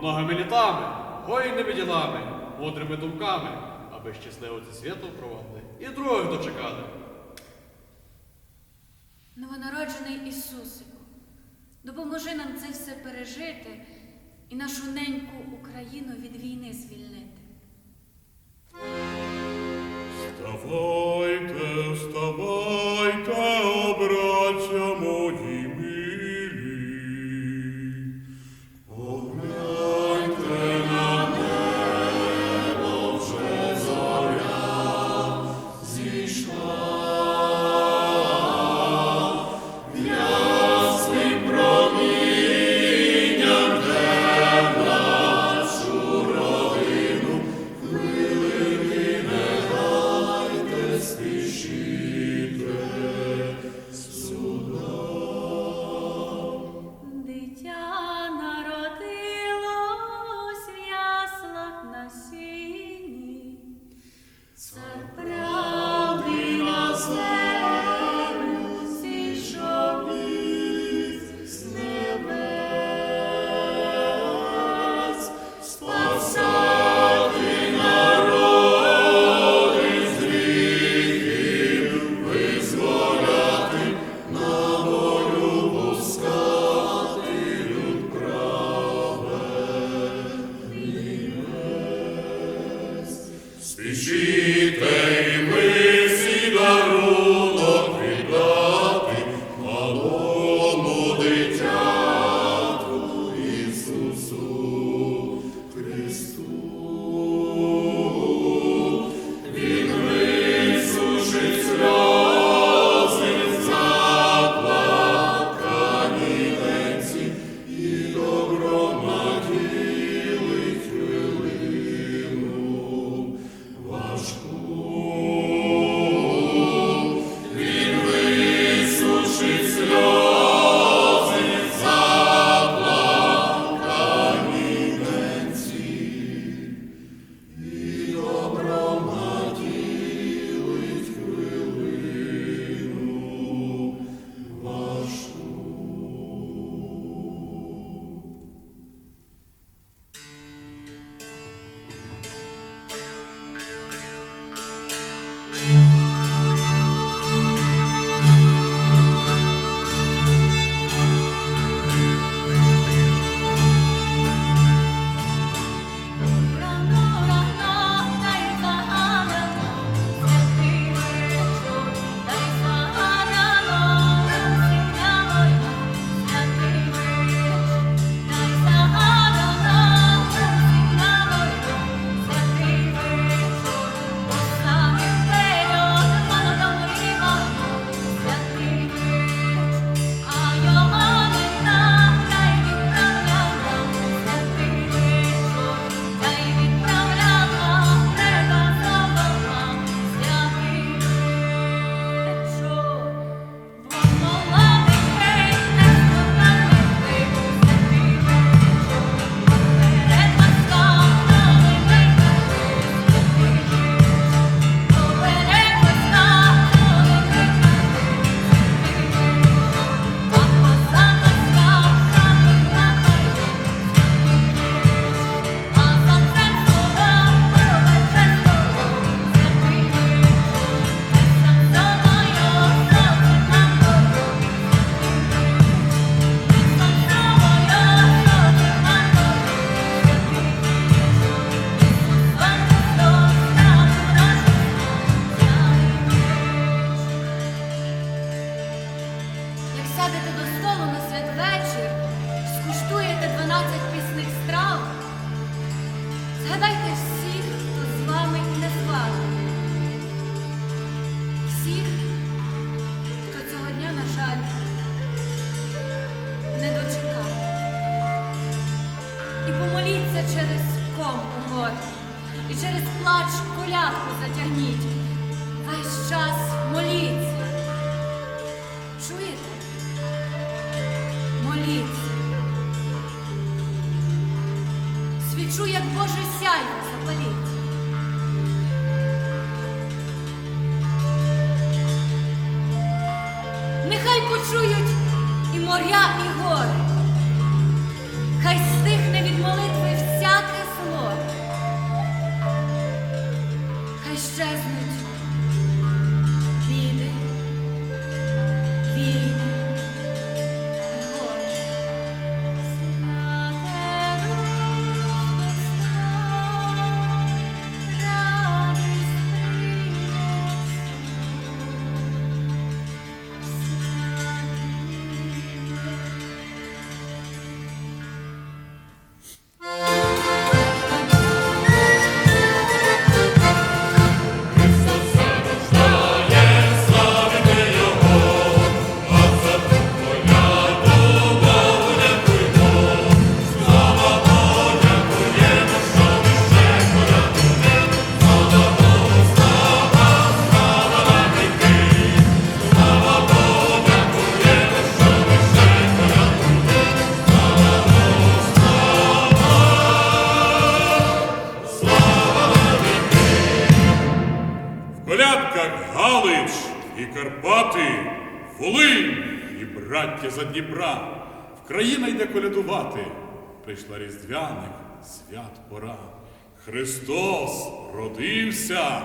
многими літами, воїнними ділами, мудрими думками, аби щасливо це свято проводили і других дочекали. Новонароджений Ісусику, допоможи нам це все пережити і нашу неньку Україну від війни звільнити. Вставайте, Спішіте Сядете до столу на святвечір, скуштуєте 12 пісних страв, згадайте всіх, хто з вами і не з вами. Всіх, хто цього дня, на жаль, не дочекав. І помоліться через ком у горі, і через плач колядку затягніть. Весь час моліться. Моліться. Свічу, як Боже сяйво запаліть. Нехай почують і моря, і гори. Хай стихне від молитви Галич і Карпати, Волинь і браття за Дніпра. В країна йде колядувати. Прийшла різдвяних свят пора. Христос родився,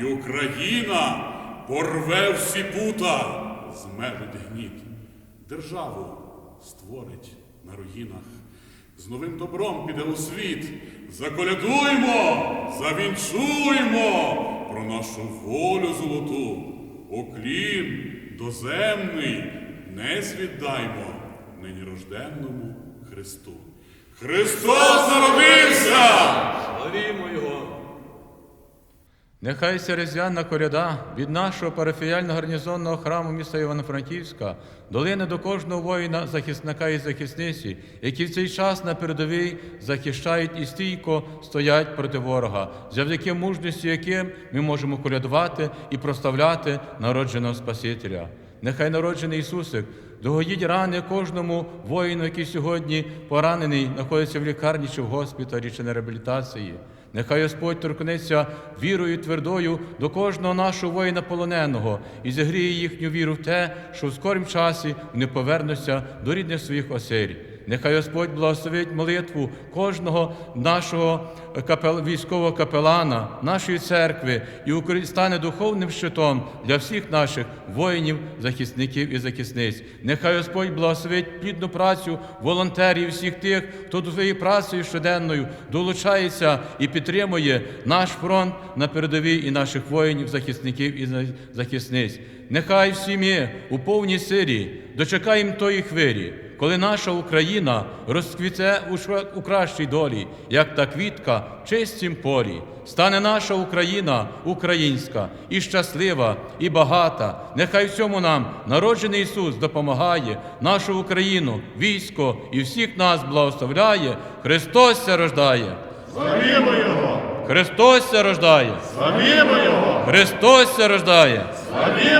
і Україна порве всі пута, змелить гніт. Державу створить на руїнах. З новим добром піде у світ. Заколядуймо, завінчуймо про нашу волю золоту. Уклін доземний не звіддаймо нині рожденному Христу. Христос народився! Славімо Його! Нехай ця різдвяна коляда від нашого парафіяльного гарнізонного храму міста Івано-Франківська долине до кожного воїна, захисника і захисниці, які в цей час на передовій захищають і стійко стоять проти ворога, завдяки мужності, яким ми можемо колядувати і проставляти народженого Спасителя. Нехай народжений Ісусик догодіть рани кожному воїну, який сьогодні поранений, знаходиться в лікарні чи в госпіталі, чи на реабілітації. Нехай Господь торкнеться вірою твердою до кожного нашого воїна полоненого і зігріє їхню віру в те, що в скорім часі вони повернуться до рідних своїх осель. Нехай Господь благословить молитву кожного нашого капел... військового капелана, нашої церкви і стане духовним щитом для всіх наших воїнів, захисників і захисниць. Нехай Господь благословить плідну працю волонтерів, всіх тих, хто до своєю працею щоденною долучається і підтримує наш фронт на передовій і наших воїнів, захисників і захисниць. Нехай всі ми у повній силі дочекаємо тої хвилі, коли наша Україна розквіте у кращій долі, як та квітка в чистім полі. Стане наша Україна українська і щаслива, і багата. Нехай в цьому нам народжений Ісус допомагає, нашу Україну, військо і всіх нас благословляє. Христос ся рождає. Славімо Його! Христос ся рождає. Славімо Його! Христос ся рождає. Славімо